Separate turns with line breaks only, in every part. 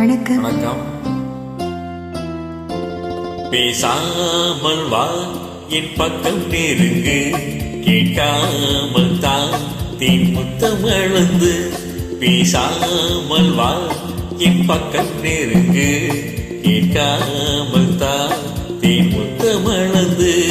வணக்கம்.
வணக்கம். பேசாமல் வா என் பக்கம் நெருங்கு. கேட்காமல் தான் தேன் முத்தம் அழுந்து பேசாமல் வா என் பக்கம் நெருங்கு. கேட்காமல் தான் தேன் முத்தம்
அழுந்து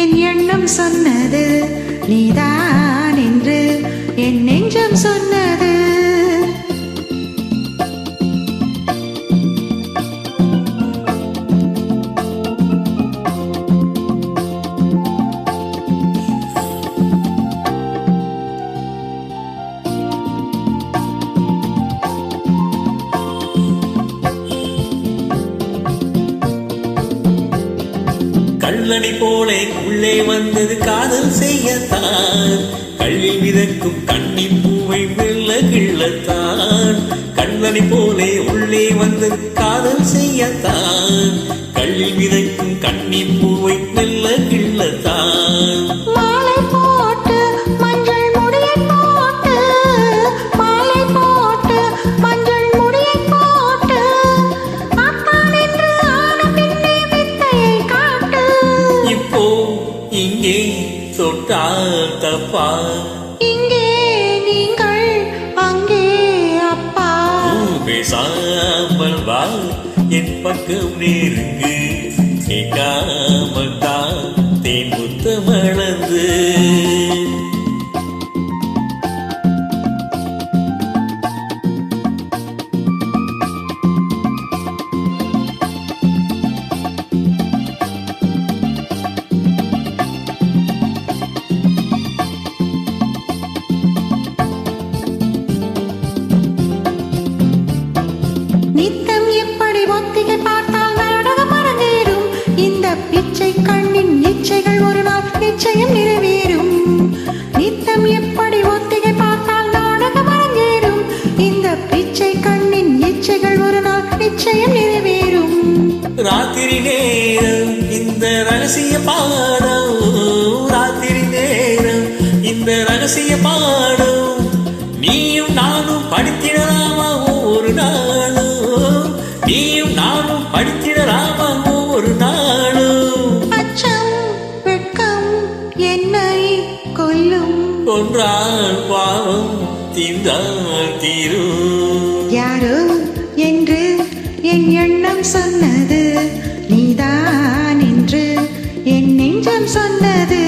என் எண்ணம் சொன்னது நீதான் என்று என் நெஞ்சம் சொன்னது.
கல்லணி போலே உள்ளே வந்தது காதல் செய்யத்தான். கல்வி மிதக்கும் கண்ணின் பூவை வெள்ள கிள்ளத்தான். கல்லணி போலே உள்ளே வந்தது காதல் செய்யத்தான். கல்வி மிதக்கும் கண்ணின் பூவை வெள்ள கிள்ள தொட்டால் தப்பா
இங்கே நீங்கள் அங்கே அப்பா.
பேசாமல் வா என் பக்கம் நெருங்கு. கேட்காமல் தான் தேன் முத்தம்
நிச்சயம் நிறைவேறும். நித்தம் எப்படி ஒத்திகை பார்த்தால் நாடகம் அரங்கேறும். இந்த பிச்சை கண்ணின் இச்சைகள் ஒரு நாள் நிச்சயம் நிறைவேறும்.
ராத்திரி நேரம் இந்த ரகசிய பாடம். ராத்திரி நேரம் இந்த ரகசிய பாடம். நீயும் நானும் படித்திடலாமா ஒரு நாளும்? நீயும் நானும் படித்திடலாமா ஒரு
நாள் கொல்லும்.
கொன்றால் பாவம் தீர்ந்தால் தீரும்
யாரோ என்று என் எண்ணம் சொன்னது நீதான் என்று என் நெஞ்சம் சொன்னது.